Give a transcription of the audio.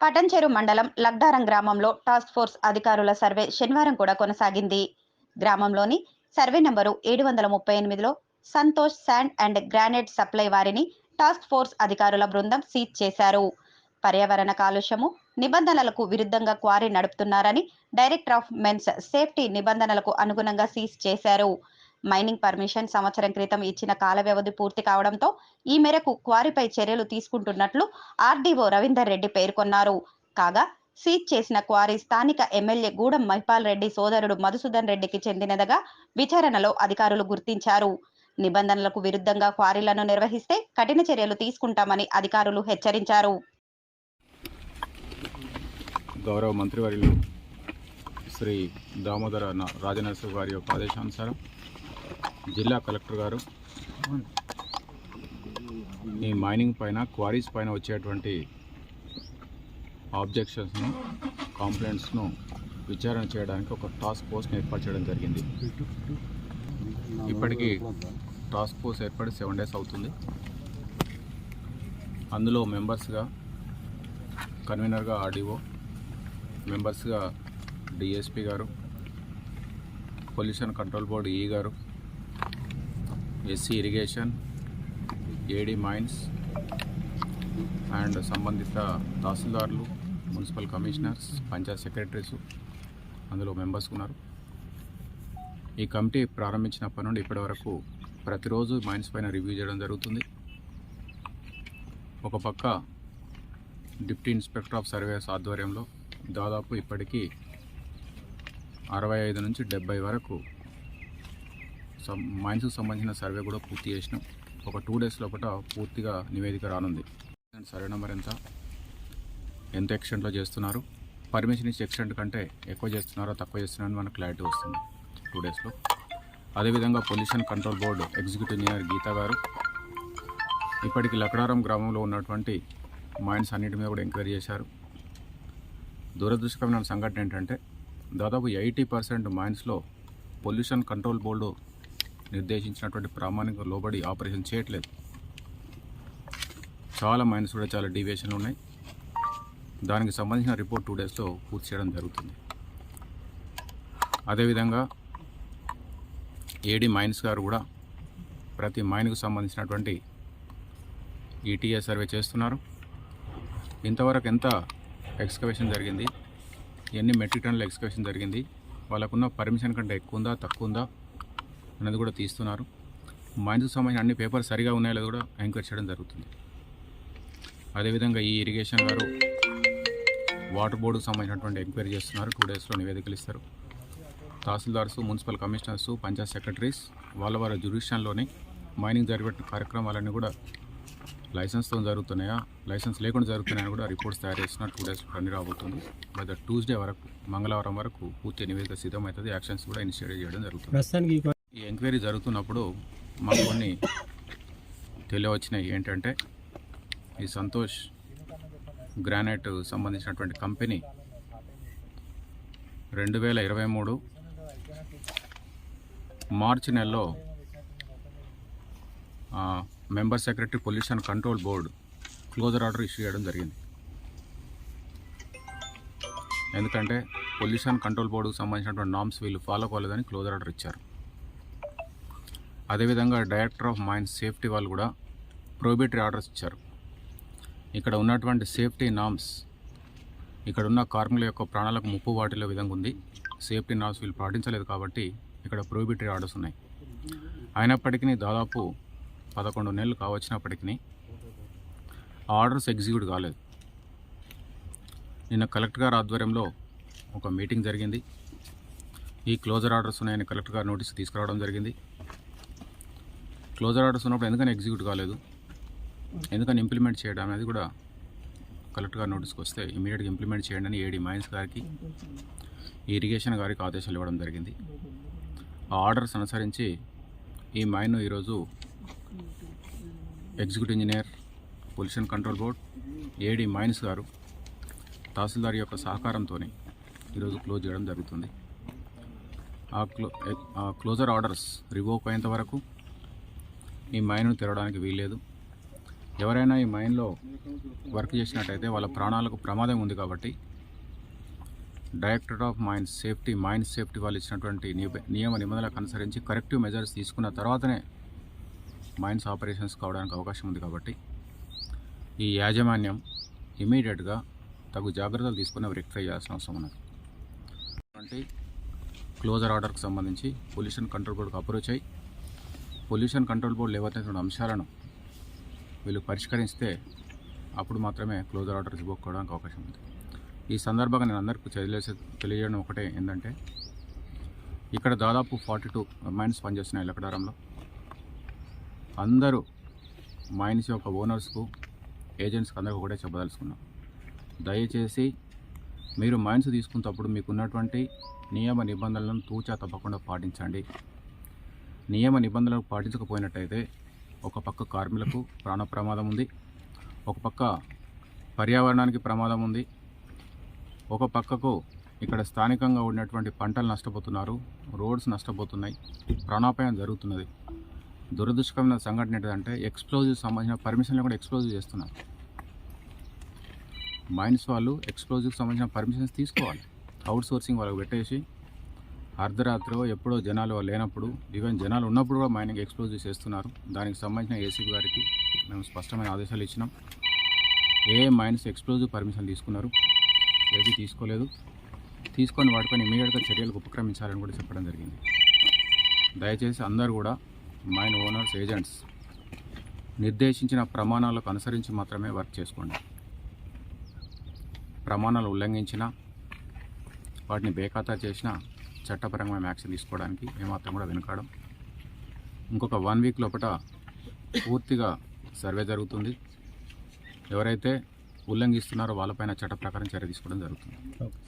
పటంచెరు మండలం లగ్డారం గ్రామంలో task force అధికారుల సర్వే శనివారం కూడా కొనసాగింది. గ్రామంలోని సర్వే నంబరు ఏడు వందల ముప్పై ఎనిమిదిలో Santosh sand and granite supply వారిని టాస్క్ ఫోర్స్ అధికారుల బృందం సీజ్ చేశారు. పర్యావరణ కాలుష్యము నిబంధనలకు విరుద్ధంగా క్వారీ నడుపుతున్నారని డైరెక్టర్ ఆఫ్ మెన్స్ సేఫ్టీ నిబంధనలకు అనుగుణంగా సీజ్ చేశారు. మైనింగ్ పర్మిషన్ సంవత్సరం క్రితం ఇచ్చిన కాల వ్యవధి పూర్తి కావడంతో ఈ మేరకు క్వారీపై చర్యలు తీసుకుంటున్నట్లు ఆర్డీఓ రవీందర్ రెడ్డి పేర్కొన్నారు. కాగా సీజ్ చేసిన క్వారీ స్థానిక ఎమ్మెల్యే గూడెం మహిపాల్ రెడ్డి సోదరుడు మధుసూదన్ రెడ్డికి చెందినదిగా విచారణలో అధికారులు గుర్తించారు. నిబంధనలకు విరుద్ధంగా క్వారీలను నిర్వహిస్తే కఠిన చర్యలు తీసుకుంటామని అధికారులు హెచ్చరించారు. గౌరవ మంత్రివర్యులు శ్రీ దామోదర న- గారి యొక్క ఆదేశానుసారం జిల్లా కలెక్టర్ గారు. ఈ మైనింగ్ పైన క్వారీస్ పైన వచ్చేటువంటి ఆబ్జెక్షన్స్ను కంప్లైంట్స్ను విచారణ చేయడానికి ఒక టాస్క్ ఫోర్స్ని ఏర్పాటు చేయడం జరిగింది. ఇప్పటికీ టాస్క్ ఫోర్స్ ఏర్పడి సెవెన్ డేస్ అవుతుంది. అందులో మెంబర్స్గా కన్వీనర్గా ఆర్డీఓ మెంబర్స్గా డిఎస్పి గారు పొల్యూషన్ కంట్రోల్ బోర్డు ఈ గారు SC irrigation AD mines and సంబంధిత తహసీల్దార్లు మున్సిపల్ కమిషనర్స్ పంచాయత్ సెక్రటరీస్ అందులో మెంబర్స్ ఉన్నారు. ఈ కమిటీ ప్రారంభించినప్పటి నుండి ఇప్పటి వరకు ప్రతిరోజు మైన్స్ పైన రివ్యూ చేయడం జరుగుతుంది. ఒక పక్క డిప్టీ ఇన్స్పెక్టర్ ఆఫ్ సర్వేస్ ఆధ్వర్యంలో దాదాపు ఇప్పటికీ అరవై ఐదు నుంచి డెబ్బై వరకు మైన్స్కి సంబంధించిన సర్వే కూడా పూర్తి చేసినాం. ఒక టూ డేస్ లోపల పూర్తిగా నివేదిక రానుంది. సర్వే నెంబర్ ఎంత? ఎంత ఎక్స్టెంట్లో చేస్తున్నారు? పర్మిషన్ ఇచ్చే ఎక్స్టెంట్ కంటే ఎక్కువ చేస్తున్నారో తక్కువ చేస్తున్నారో మనకు క్లారిటీ వస్తుంది. టూ డేస్లో అదేవిధంగా pollution control board executive engineer Geetha గారు ఇప్పటికి లకడారం గ్రామంలో ఉన్నటువంటి మైన్స్ అన్నిటి మీద కూడా ఎంక్వైరీ చేశారు. దురదృష్టకరమైన సంఘటన ఏంటంటే దాదాపు ఎయిటీ పర్సెంట్ మైన్స్లో పొల్యూషన్ కంట్రోల్ బోర్డు నిర్దేశించినటువంటి ప్రామాణిక లోబడి ఆపరేషన్ చేయట్లేదు. చాలా మైన్స్ కూడా చాలా డీవియేషన్లు ఉన్నాయి. దానికి సంబంధించిన రిపోర్ట్ టూ డేస్లో పూర్తి చేయడం జరుగుతుంది. అదేవిధంగా ఏడీ మైన్స్ గారు కూడా ప్రతి మైన్కు సంబంధించినటువంటి ఈటీఏ సర్వే చేస్తున్నారు. ఇంతవరకు ఎంత ఎక్స్కవేషన్ జరిగింది? ఎన్ని మెట్రిక్ టన్నుల ఎక్స్కవేషన్ జరిగింది? వాళ్ళకున్న పర్మిషన్ కంటే ఎక్కువ ఉందా తక్కువ ఉందా అనేది కూడా తీస్తున్నారు. మైన్స్కి సంబంధించిన అన్ని పేపర్ సరిగా ఉన్నాయో కూడా ఎంక్వైరీ చేయడం జరుగుతుంది. అదేవిధంగా ఈ ఇరిగేషన్ గారు వాటర్ బోర్డుకు సంబంధించినటువంటి ఎంక్వైరీ చేస్తున్నారు. టూ డేస్లో నివేదికలు ఇస్తారు. Tahsildars municipal commissioners panchayat secretaries వాళ్ళ వారి జ్యుడిషన్లోనే మైనింగ్ జరిపే కార్యక్రమాలన్నీ కూడా లైసెన్స్తో జరుగుతున్నాయా లైసెన్స్ లేకుండా జరుగుతున్నాయని కూడా రిపోర్ట్స్ తయారు చేసిన టూ డేస్ పని రాబోతుంది. బై ద ట్యూస్డే వరకు మంగళవారం వరకు పూర్తి నివేదిక సిద్ధమవుతుంది. యాక్షన్స్ కూడా ఇనిషియేట్ చేయడం జరుగుతుంది. ఈ ఎంక్వైరీ జరుగుతున్నప్పుడు మాకు కొన్ని తెలియవచ్చినాయి ఏంటంటే ఈ సంతోష్ గ్రానైట్ సంబంధించినటువంటి కంపెనీ రెండు వేల ఇరవై మూడు మార్చి నెలలో member secretary pollution control board closure order issue చేయడం జరిగింది. ఎందుకంటే పొల్యూషన్ కంట్రోల్ బోర్డుకు సంబంధించినటువంటి నామ్స్ వీళ్ళు ఫాలో కాలేదని క్లోజర్ ఆర్డర్ ఇచ్చారు. అదేవిధంగా డైరెక్టర్ ఆఫ్ మైన్స్ సేఫ్టీ వాళ్ళు కూడా ప్రోబిటరీ ఆర్డర్స్ ఇచ్చారు. ఇక్కడ ఉన్నటువంటి సేఫ్టీ నామ్స్ ఇక్కడ ఉన్న కార్మికుల యొక్క ప్రాణాలకు ముప్పు వాటిలో విధంగా ఉంది. సేఫ్టీ నామ్స్ వీళ్ళు పాటించలేదు కాబట్టి ఇక్కడ ప్రోబిటరీ ఆర్డర్స్ ఉన్నాయి. అయినప్పటికీ దాదాపు పదకొండు నెలలు కావచ్చినప్పటికీ ఆ ఆర్డర్స్ ఎగ్జిక్యూట్ కాలేదు. నిన్న కలెక్టర్ గారి ఆధ్వర్యంలో ఒక మీటింగ్ జరిగింది. ఈ క్లోజర్ ఆర్డర్స్ ఉన్నాయని కలెక్టర్ గారు నోటీస్ తీసుకురావడం జరిగింది. క్లోజర్ ఆర్డర్స్ ఉన్నప్పుడు ఎందుకని ఎగ్జిక్యూట్ కాలేదు? ఎందుకని ఇంప్లిమెంట్ చేయడం అనేది కూడా కలెక్టర్ గారి నోటీస్కి వస్తే ఇమీడియట్గా ఇంప్లిమెంట్ చేయండి అని ఏడి మైన్స్ గారికి ఈ ఇరిగేషన్ గారికి ఆదేశాలు ఇవ్వడం జరిగింది. ఆ ఆర్డర్స్ అనుసరించి ఈ మైన్ ఈరోజు executive engineer pollution control board AD mines గారు తహసీల్దార్ యొక్క సహకారంతో ఈరోజు క్లోజ్ చేయడం జరుగుతుంది. ఆ క్లో ఆ క్లోజర్ ఆర్డర్స్ రివోక్ అయ్యేంత వరకు ఈ మైన్ను తెరవడానికి వీల్లేదు. ఎవరైనా ఈ మైన్లో వర్క్ చేసినట్టయితే వాళ్ళ ప్రాణాలకు ప్రమాదం ఉంది కాబట్టి director of mines safety mine safety వాళ్ళు ఇచ్చినటువంటి నియమ నిబంధనలకు అనుసరించి కరెక్టివ్ మెజర్స్ తీసుకున్న తర్వాతనే మైన్స్ ఆపరేషన్స్ కావడానికి అవకాశం ఉంది కాబట్టి ఈ యాజమాన్యం ఇమీడియట్గా తగు జాగ్రత్తలు తీసుకుని రెక్టిఫై చేయాల్సిన అవసరం ఉన్నది. అంటే క్లోజర్ ఆర్డర్కి సంబంధించి పొల్యూషన్ కంట్రోల్ బోర్డుకు అప్రోచ్ అయ్యి పొల్యూషన్ కంట్రోల్ బోర్డు లేవనెత్తిన అంశాలను వీళ్ళు పరిష్కరిస్తే అప్పుడు మాత్రమే క్లోజర్ ఆర్డర్స్ ఇవ్వకపోవడానికి అవకాశం ఉంది. ఈ సందర్భంగా నేను అందరికీ తెలియజేసే తెలియజేయడం ఒకటే ఏంటంటే ఇక్కడ దాదాపు ఫార్టీ టూ మైన్స్ పనిచేస్తున్నాయి లెక్కడారంలో అందరూ మైన్స్ యొక్క ఓనర్స్కు ఏజెంట్స్కి అందరికీ ఒకటే చెప్పదలుచుకున్నాం. దయచేసి మీరు మైన్స్ తీసుకున్నప్పుడు మీకు ఉన్నటువంటి నియమ నిబంధనలను తూచా తప్పకుండా పాటించండి. నియమ నిబంధనలు పాటించకపోయినట్టయితే ఒక పక్క కార్మికులకు ప్రాణ ప్రమాదం ఉంది ఒక పక్క పర్యావరణానికి ప్రమాదం ఉంది ఒక పక్కకు ఇక్కడ స్థానికంగా ఉన్నటువంటి పంటలు నష్టపోతున్నారు రోడ్స్ నష్టపోతున్నాయి ప్రాణాపాయం జరుగుతున్నది. దురదృష్టకమైన సంఘటన ఏంటంటే ఎక్స్ప్లోజివ్ సంబంధించిన పర్మిషన్లు కూడా ఎక్స్ప్లోజివ్ చేస్తున్నారు. మైన్స్ వాళ్ళు ఎక్స్ప్లోజివ్కి సంబంధించిన పర్మిషన్స్ తీసుకోవాలి. అవుట్ సోర్సింగ్ వాళ్ళకి పెట్టేసి అర్ధరాత్రి ఎప్పుడో జనాలు లేనప్పుడు ఈవెన్ జనాలు ఉన్నప్పుడు కూడా మైనింగ్ ఎక్స్ప్లోజివ్ చేస్తున్నారు దానికి సంబంధించిన ఏసీబీ గారికి మేము స్పష్టమైన ఆదేశాలు ఇచ్చినాం. ఏ మైన్స్ ఎక్స్ప్లోజివ్ పర్మిషన్ తీసుకున్నారు? ఏది తీసుకోలేదు? తీసుకొని వాటిపైన ఇమీడియట్గా చర్యలకు ఉపక్రమించాలని కూడా చెప్పడం జరిగింది. దయచేసి అందరూ కూడా మైన్ ఓనర్స్ ఏజెంట్స్ నిర్దేశించిన ప్రమాణాలకు అనుసరించి మాత్రమే వర్క్ చేసుకోండి. ప్రమాణాలు ఉల్లంఘించిన వాటిని బేఖాతా చేసిన చట్టపరంగా యాక్షన్ తీసుకోవడానికి ఏమాత్రం కూడా వెనుకాడం. ఇంకొక వన్ వీక్ లోపల పూర్తిగా సర్వే జరుగుతుంది. ఎవరైతే ఉల్లంఘిస్తున్నారో వాళ్ళపైన చట్ట ప్రకారం చర్య తీసుకోవడం జరుగుతుంది. ఓకే.